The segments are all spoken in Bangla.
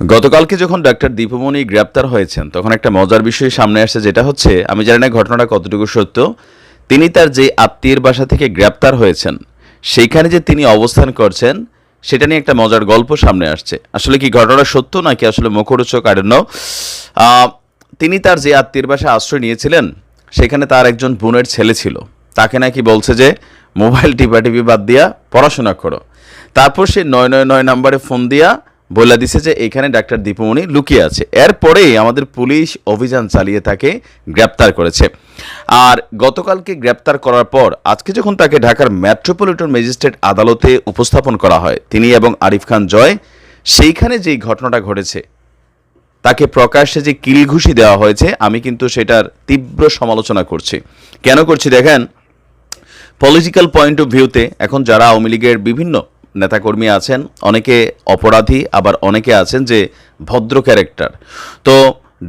গতকালকে যখন ডাক্তার দীপমণি গ্রেপ্তার হয়েছেন, তখন একটা মজার বিষয় সামনে আসছে, যেটা হচ্ছে, আমি জানি না ঘটনাটা কতটুকু সত্য, তিনি তার যে আত্মীয়ের বাসা থেকে গ্রেপ্তার হয়েছেন, সেইখানে যে তিনি অবস্থান করছেন, সেটা নিয়ে একটা মজার গল্প সামনে আসছে। আসলে কি ঘটনাটা সত্য নাকি আসলে মুখরোচক? আর তিনি তার যে আত্মীয়ের বাসা আশ্রয় নিয়েছিলেন, সেখানে তার একজন বোনের ছেলে ছিল। তাকে নাকি বলছে যে, মোবাইল টিপাটিপি বাদ দিয়া পড়াশোনা করো। তারপর সে নয় নয় নয় নাম্বারে ফোন দিয়া বলে দিছে যে এখানে ডাক্তার দীপমণি লুকিয়ে আছে। এরপরেই আমাদের পুলিশ অভিযান চালিয়ে তাকে গ্রেপ্তার করেছে। আর গতকালকে গ্রেপ্তার করার পর আজকে যখন তাকে ঢাকার মেট্রোপলিটন ম্যাজিস্ট্রেট আদালতে উপস্থাপন করা হয়, তিনি এবং আরিফ খান জয়, সেইখানে যেই ঘটনাটা ঘটেছে, তাকে প্রকাশ্যে যে কিলঘুষি দেওয়া হয়েছে, আমি কিন্তু সেটার তীব্র সমালোচনা করছি। কেন করছি? দেখেন পলিটিক্যাল পয়েন্ট অফ ভিউতে এখন যারা আওয়ামী লীগের বিভিন্ন নেতাকর্মী আছেন, অনেকে অপরাধী, আবার অনেকে আছেন যে ভদ্র ক্যারেক্টার তো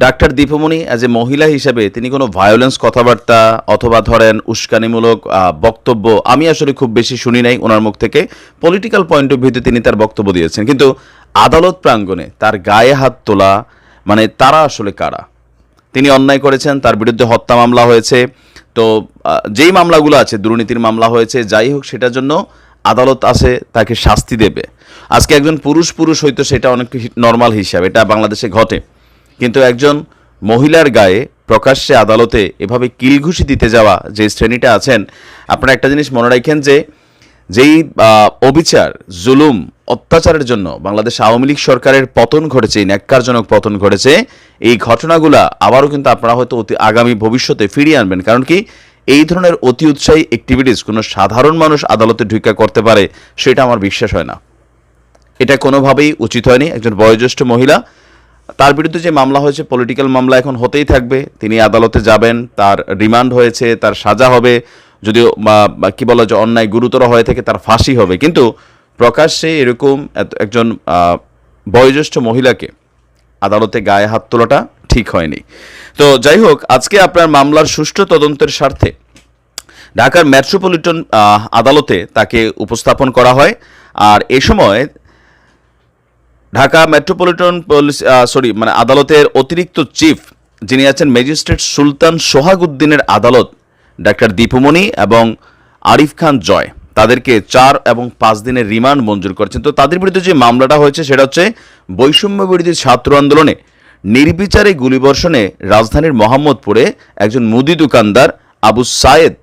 ডাক্তার দীপমণি অ্যাজ এ মহিলা হিসেবে তিনি কোনো ভায়োলেন্স কথাবার্তা অথবা ধরেন উস্কানিমূলক বক্তব্য আমি আসলে খুব বেশি শুনি নাই ওনার মুখ থেকে। পলিটিক্যাল পয়েন্ট অফ ভিউতে তিনি তার বক্তব্য দিয়েছেন। কিন্তু আদালত প্রাঙ্গণে তার গায়ে হাত তোলা মানে তারা আসলে কারা? তিনি অন্যায় করেছেন, তার বিরুদ্ধে হত্যা মামলা হয়েছে। তো যেই মামলাগুলো আছে, দুর্নীতির মামলা হয়েছে, যাই হোক, সেটার জন্য আদালত আছে, তাকে শাস্তি দেবে। আজকে একজন পুরুষ পুরুষ হয়তো সেটা অনেক নর্মাল হিসাব, এটা বাংলাদেশে ঘটে। কিন্তু একজন মহিলার গায়ে প্রকাশ্যে আদালতে এভাবে কিলঘুষি দিতে যাওয়া যে শ্রেণীটা আছেন, আপনারা একটা জিনিস মনে রাখেন যে, যেই অবিচার, জুলুম, অত্যাচারের জন্য বাংলাদেশ আওয়ামী লীগ সরকারের পতন ঘটেছে, ন্যাক্কারজনক পতন ঘটেছে, এই ঘটনাগুলা আবারও কিন্তু আপনারা হয়তো অতি আগামী ভবিষ্যতে ফিরিয়ে আনবেন। কারণ কি এই ধরনের অতি উৎসাহী অ্যাক্টিভিটিস কোনো সাধারণ মানুষ আদালতে ঢুকা করতে পারে, সেটা আমার বিশ্বাস হয় না। এটা কোনোভাবেই উচিত হয়নি। একজন বয়োজ্যেষ্ঠ মহিলা, তার বিরুদ্ধে যে মামলা হয়েছে পলিটিক্যাল মামলা এখন হতেই থাকবে। তিনি আদালতে যাবেন, তার রিমান্ড হয়েছে, তার সাজা হবে, যদিও কি বলা যায় অন্যায় গুরুতর হয়ে থেকে তার ফাঁসি হবে। কিন্তু প্রকাশ্যে এরকম একজন বয়োজ্যেষ্ঠ মহিলাকে আদালতে গায়ে হাত তোলাটা ঠিক হয়নি। তো যাই হোক, আজকে আপনার মামলার সুষ্ঠু তদন্তের স্বার্থে ঢাকার মেট্রোপলিটন আদালতে তাকে উপস্থাপন করা হয়। আর এ সময় ঢাকা মেট্রোপলিটন পুলিশ সরি মানে আদালতের অতিরিক্ত চিফ যিনি আছেন ম্যাজিস্ট্রেট সুলতান সোহাগুদ্দিনের আদালত ডাক্তার দীপুমণি এবং আরিফ খান জয় তাদেরকে চার এবং পাঁচ দিনের রিমান্ড মঞ্জুর করেছেন। তো তাদের বিরুদ্ধে যে মামলাটা হয়েছে সেটা হচ্ছে বৈষম্য বিরোধী ছাত্র আন্দোলনে নির্বিচারে গুলিবর্ষণে রাজধানীর মোহাম্মদপুরে একজন মুদি দোকানদার আবু সায়েদ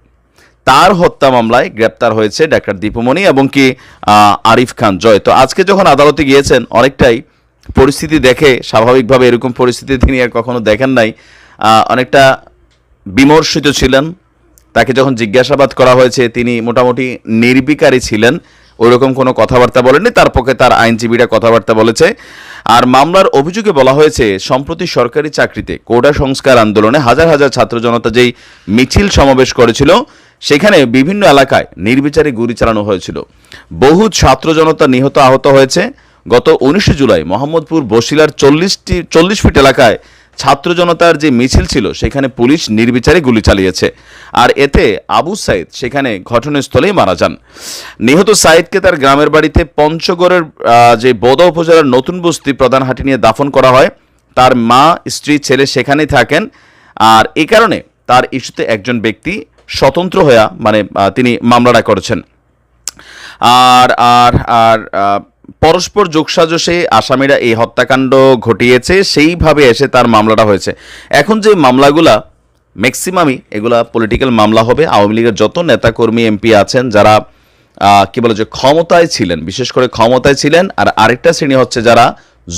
তার হত্যা মামলায় গ্রেপ্তার হয়েছে ডাক্তার দীপমণি এবং কি আরিফ খান জয়। তো আজকে যখন আদালতে গিয়েছেন, অনেকটাই পরিস্থিতি দেখে, স্বাভাবিকভাবে এরকম পরিস্থিতি তিনি আর কখনো দেখেন নাই অনেকটা বিমর্ষিত ছিলেন। তাকে যখন জিজ্ঞাসাবাদ করা হয়েছে, তিনি মোটামুটি নির্বিকারী ছিলেন। ওইরকম কোনো কথাবার্তা বলেননি, তার পক্ষে তার আইনজীবীরা কথাবার্তা বলেছে। আর মামলার অভিযোগে বলা হয়েছে, সম্প্রতি সরকারি চাকরিতে কোটা সংস্কার আন্দোলনে হাজার হাজার ছাত্র জনতা যেই মিছিল সমাবেশ করেছিল, সেখানে বিভিন্ন এলাকায় নির্বিচারে গুলি চালানো হয়েছিল। বহু ছাত্র জনতা নিহত আহত হয়েছে। গত উনিশে জুলাই মোহাম্মদপুর বসিলার চল্লিশটি, চল্লিশ ফিট এলাকায় ছাত্র জনতার যে মিছিল ছিল, সেখানে পুলিশ নির্বিচারে গুলি চালিয়েছে। আর এতে আবু সাইদ সেখানে ঘটনাস্থলেই মারা যান। নিহত সাইদকে তার গ্রামের বাড়িতে পঞ্চগড়ের যে বোদা উপজেলার নতুন বস্তি প্রধান হাটি নিয়ে দাফন করা হয়। তার মা, স্ত্রী, ছেলে সেখানেই থাকেন। আর এই কারণে তার ইস্যুতে একজন ব্যক্তি স্বতন্ত্র হয়ে মানে তিনি মামলাটা করেছেন। আর আর আর পরস্পর যোগসাজশে আসামিরা এই হত্যাকাণ্ড ঘটিয়েছে, সেইভাবে এসে তার মামলাটা হয়েছে। এখন যে মামলাগুলা ম্যাক্সিমামই এগুলা পলিটিক্যাল মামলা হবে। আওয়ামী লীগের যত নেতাকর্মী এমপি আছেন, যারা কি বলে যে ক্ষমতায় ছিলেন, বিশেষ করে ক্ষমতায় ছিলেন, আর আরেকটা শ্রেণি হচ্ছে যারা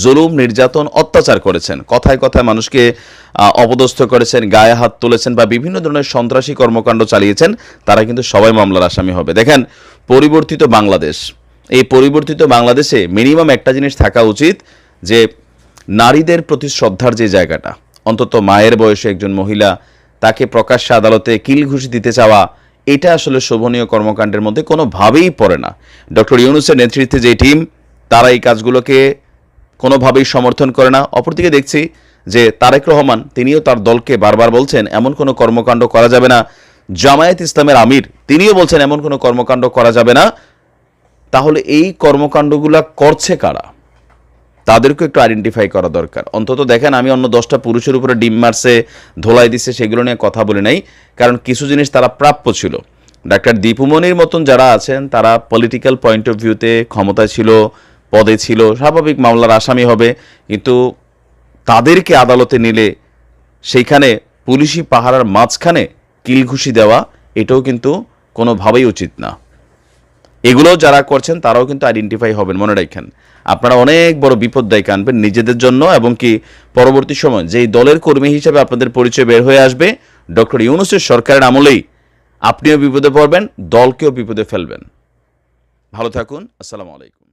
জুলুম, নির্যাতন, অত্যাচার করেছেন। কথায় কথায় মানুষকে অপদস্থ করেছেন, গায়ে হাত তুলেছেন বা বিভিন্ন ধরনের সন্ত্রাসী কর্মকাণ্ড চালিয়েছেন, তারা কিন্তু সবাই মামলার আসামি হবে। দেখেন, পরিবর্তিত বাংলাদেশ। এই পরিবর্তিত বাংলাদেশে মিনিমাম একটা জিনিস থাকা উচিত যে নারীদের প্রতি শ্রদ্ধার যে জায়গাটা, অন্তত মায়ের বয়সে একজন মহিলা তাকে প্রকাশ্যে আদালতে কিল ঘুষি দিতে চাওয়া, এটা আসলে শোভনীয় কর্মকাণ্ডের মধ্যে কোনোভাবেই পড়ে না। ডক্টর ইউনুসের নেতৃত্বে যে টিম তারা এই কাজগুলোকে কোনোভাবেই সমর্থন করে না। অপরদিকে দেখছি যে তারেক রহমান, তিনিও তার দলকে বারবার বলছেন, এমন কোনো কর্মকাণ্ড করা যাবে না। জামায়াত ইসলামের আমির, তিনিও বলছেন, এমন কোনো কর্মকাণ্ড করা যাবে না। তাহলে এই কর্মকাণ্ডগুলা করছে কারা? তাদেরকে একটু আইডেন্টিফাই করা দরকার। অন্তত দেখেন, আমি অন্য দশটা পুরুষের উপরে ডিম মারছে, ধোলাই দিছে, সেগুলো নিয়ে কথা বলি নাই। কারণ কিছু জিনিস তারা প্রাপ্য ছিল। ডাক্তার দীপুমণির মতন যারা আছেন, তারা পলিটিক্যাল পয়েন্ট অফ ভিউতে ক্ষমতায় ছিল, পদে ছিল, স্বাভাবিক মামলার আসামি হবে। কিন্তু তাদেরকে আদালতে নিলে সেইখানে পুলিশি পাহারার মাঝখানে কিলঘুষি দেওয়া, এটাও কিন্তু কোনোভাবেই উচিত না। এগুলো যারা করছেন, তারাও কিন্তু আইডেন্টিফাই হবেন, মনে রাখেন। আপনারা অনেক বড় বিপদ দায়কে আনবেন নিজেদের জন্য এবং কি পরবর্তী সময় যেই দলের কর্মী হিসেবে আপনাদের পরিচয় বের হয়ে আসবে, ডক্টর ইউনুসের সরকারের আমলেই আপনিও বিপদে পড়বেন, দলকেও বিপদে ফেলবেন। ভালো থাকুন, আসসালামু আলাইকুম।